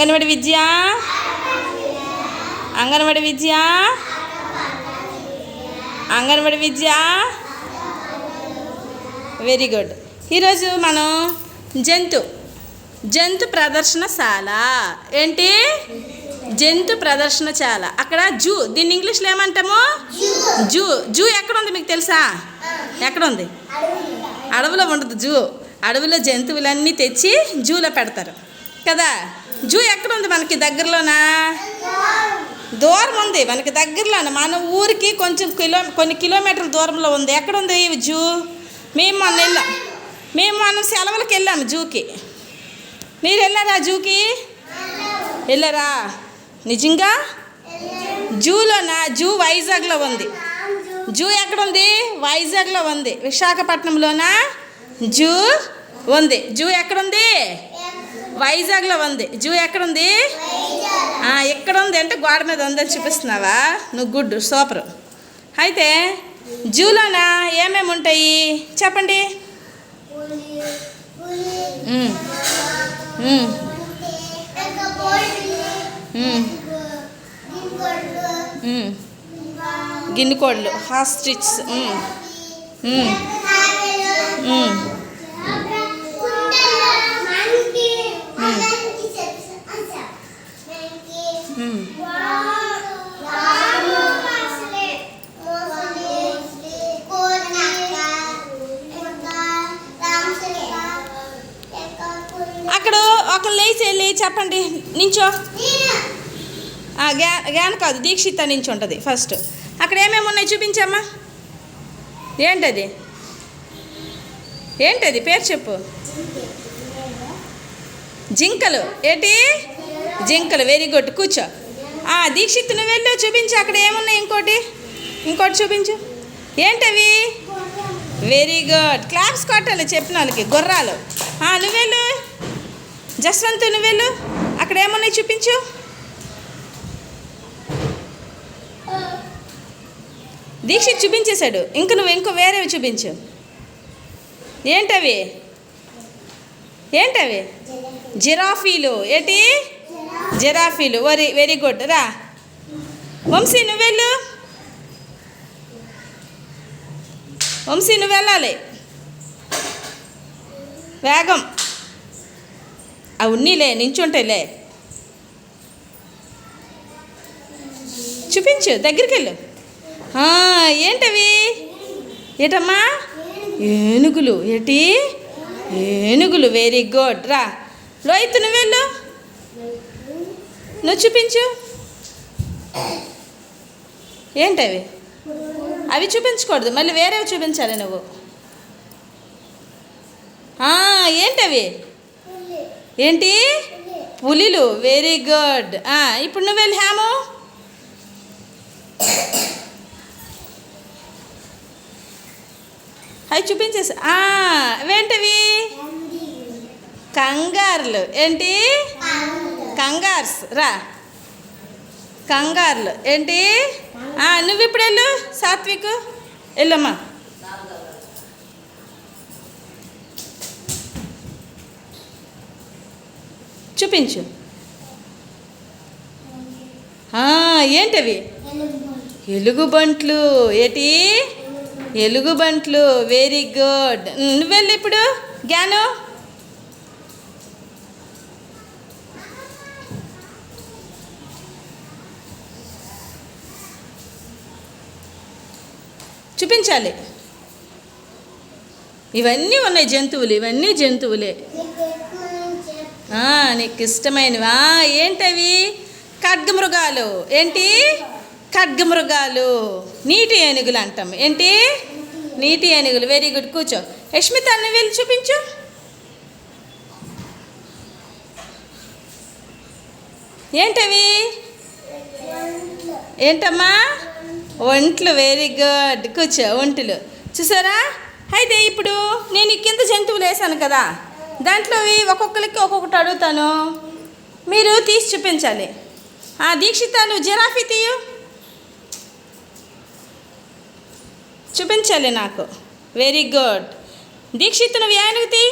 అంగన్వాడి విద్య? అంగన్వాడి విద్య? అంగన్వాడి విద్య? Very good ఈరోజు మనం జంతు జంతు ప్రదర్శనశాల. ఏంటి? జంతు ప్రదర్శనశాల. అక్కడ జూ దీన్ని ఇంగ్లీష్లో ఏమంటాము? జూ. జూ ఎక్కడ ఉంది మీకు తెలుసా? ఎక్కడ ఉంది అడవిలో ఉండదు జూ. అడవిలో జంతువులన్నీ తెచ్చి జూలో పెడతారు. కదా? జూ ఎక్కడ ఉంది మనకి దగ్గరలోనా? దూరం ఉంది మనకి దగ్గరలోనే. మన ఊరికి కొంచెం కిలో కొన్ని కిలోమీటర్ల దూరంలో ఉంది. ఎక్కడ ఉంది ఈ జూ? మేము మొన్న వెళ్ళాం. మేము మొన్న సెలవులకు వెళ్ళాము జూకి. మీరు వెళ్ళారా జూకి? వెళ్ళారా? నిజంగా? జూలోనా? జూ వైజాగ్లో ఉంది. జూ ఎక్కడ ఉంది? వైజాగ్లో ఉంది. విశాఖపట్నంలోనా? జూ ఉంది. జూ ఎక్కడ ఉంది? వైజాగ్లో ఉంది. జూ ఎక్కడ ఉంది ఎక్కడ ఉంది అంటే గోడ మీద ఉందని చూపిస్తున్నావా? నువ్వు గుడ్ సూపర్. అయితే జూలోనా ఏమేమి ఉంటాయి? చెప్పండి. గిన్నె కోళ్ళు హాస్ట్రిచ్ అక్కడ ఒక లేచి వెళ్ళి చెప్పండి నించో. గ్యా గ్యాన్ కాదు దీక్షిత నుంచి ఉంటుంది ఫస్ట్. అక్కడ ఏమేమి ఉన్నాయి చూపించమ్మా. ఏంటది? ఏంటది? పేరు చెప్పు. జింకలు. ఏంటి? జింకలు. Very good. కూర్చో. దీక్షిత్ నువ్వు వెళ్ళు చూపించు. అక్కడ ఏమున్నాయి ఇంకోటి? ఇంకోటి చూపించు. ఏంటవి? Very good. క్లాప్స్ కొట్టాలి చెప్పిన వాళ్ళకి గుర్రాలు. నువ్వెళ్ళు. జస్వంత్ నువ్వెళ్ళు. అక్కడ ఏమున్నాయి చూపించు. దీక్షిత్ చూపించేశాడు. ఇంక నువ్వు ఇంకో వేరేవి చూపించు. ఏంటవి? ఏంటవి? జిరాఫీలు. ఏంటి? జిరాఫీలు. Very very good. రా. వంశీ నువ్వెళ్ళు. వంశీ నువ్వు వెళ్ళాలి వేగం. అవి ఉన్నీలే నించుంటేలే. చూపించు దగ్గరికి వెళ్ళు ఏంటవి? ఏటమ్మా? ఏనుగులు. ఏటి? ఏనుగులు వెరీ గుడ్ రా లోహిత్ నువ్వు వెళ్ళు నువ్వు చూపించు. ఏంటవి? అవి చూపించకూడదు మళ్ళీ వేరేవి చూపించాలి నువ్వు. ఏంటవి? ఏంటి? పులిలు. వెరీ గుడ్ ఇప్పుడు నువ్వు వెళ్ళి హ్యాము అవి చూపించేసి. ఏంటివి కంగారులు. ఏంటి? కంగార్స్. రా. కంగారులు. ఏంటి? నువ్వు ఇప్పుడు వెళ్ళు సాత్విక్. వెళ్ళమ్మా. చూపించు. ఏంటవి? ఎలుగుబంట్లు. ఏటి? ఎలుగుబంట్లు. వెరీ గుడ్ నువ్వెళ్ళి ఇప్పుడు. జ్ఞాను. చూపించాలి. ఇవన్నీ ఉన్నాయి జంతువులు ఇవన్నీ జంతువులే. నీకు ఇష్టమైనవా ఏంటవి? ఖడ్గమృగాలు. ఏంటి? ఖడ్గమృగాలు. నీటి ఏనుగులు అంటాం ఏంటి? నీటి ఏనుగులు. వెరీ గుడ్ కూర్చో. యష్మిత అన్ని వెళ్ళి చూపించు. ఏంటవి? ఏంటమ్మా? ఒంట్లు. వెరీ గుడ్ కూర్చో. ఒంట్లు. చూసారా? అయితే ఇప్పుడు నేను కింద జంతువులు వేసాను కదా. దాంట్లోవి ఒక్కొక్కరికి ఒక్కొక్కటి అడుగుతాను. మీరు తీసి చూపించాలి. ఆ దీక్షిత నువ్వు జిరాఫీ తీయు. చూపించాలి నాకు. వెరీ గుడ్ దీక్షిత్ నువ్వు తీ.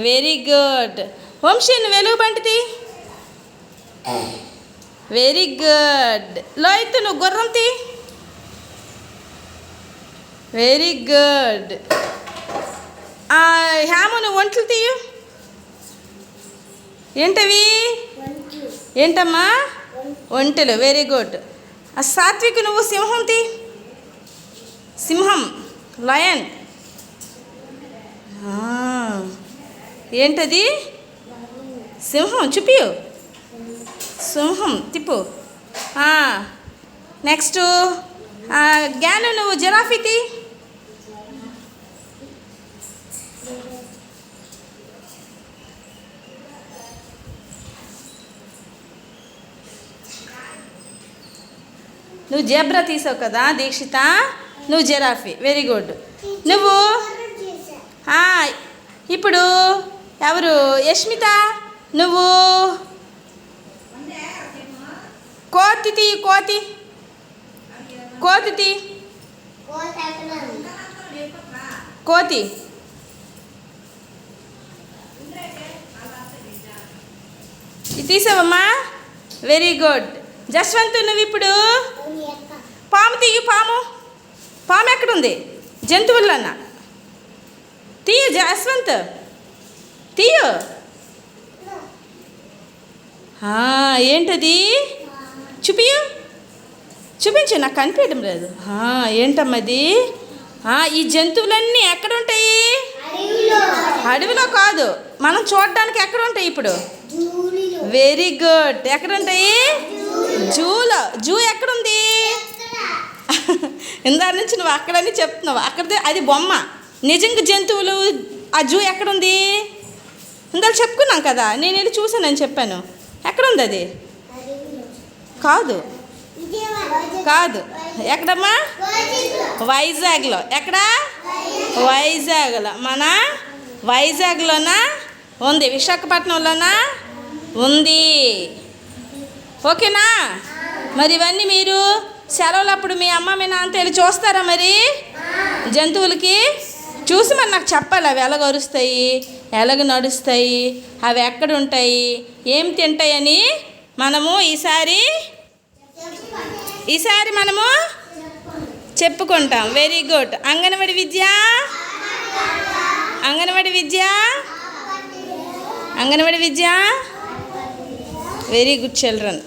వెరీ గుడ్ వంశీ నువ్వు వెలుగు బంటిది వెరీ గుడ్ లోహిత్ నువ్వు గుర్రం తీ. వెరీ గుడ్ హేమ నువ్వు వంటలు తీయు. ఏంటవి? ఏంటమ్మా? ఒంటెలు. వెరీ గుడ్ ఆ సాత్విక్ నువ్వు సింహం తీ. సింహం. లయన్ ఏంటది? సింహం. చూపియు. సింహం. తిప్పు. నెక్స్ట్ జ్ఞానం నువ్వు జిరాఫీ తీ. నువ్వు జెబ్రా తీసావు కదా దీక్షిత? నువ్వు జెరాఫీ వెరీ గుడ్ నువ్వు? ఇప్పుడు ఎవరు? యష్మిత? నువ్వు? కోతి తీ కోతి. కోతి తీ. కోతి. తీసావమ్మా? వెరీ గుడ్ జస్వంత్ నువ్వు ఇప్పుడు? ఎక్కడుంది జంతువులన్న తీయు జస్వంత్ తీయు. ఏంటది? చూపియు. చూపించు నాకు కనిపించడం లేదు. ఏంటమ్మది ఈ జంతువులన్నీ ఎక్కడ ఉంటాయి అడవిలో కాదు. మనం చూడడానికి ఎక్కడ ఉంటాయి ఇప్పుడు వెరీ గుడ్. ఎక్కడ ఉంటాయి జూలో. జూ ఎక్కడుంది ఇందా నుంచి నువ్వు అక్కడని చెప్తున్నావు. అక్కడదే అది బొమ్మ. నిజంగా జంతువులు ఆ జూ ఎక్కడుంది? ఇందాక చెప్పుకున్నాం కదా నేను వెళ్ళి చూసానని చెప్పాను. ఎక్కడుంది అది? కాదు. కాదు. ఎక్కడమ్మా? వైజాగ్లో. ఎక్కడ? వైజాగ్లో. మన వైజాగ్లోనా? ఉంది. విశాఖపట్నంలోనా? ఉంది. ఓకేనా? మరి ఇవన్నీ మీరు సెలవులప్పుడు మీ అమ్మ మీ నాన్న వెళ్ళి చూస్తారా మరి? జంతువులకి? చూసి మరి నాకు చెప్పాలి అవి ఎలాగ అరుస్తాయి ఎలాగ నడుస్తాయి అవి ఎక్కడ ఉంటాయి ఏం తింటాయని మనము ఈసారి ఈసారి మనము చెప్పుకుంటాం. వెరీ గుడ్ అంగన్వాడి విద్య? అంగన్వాడి విద్య? అంగన్వాడి విద్య? Very good children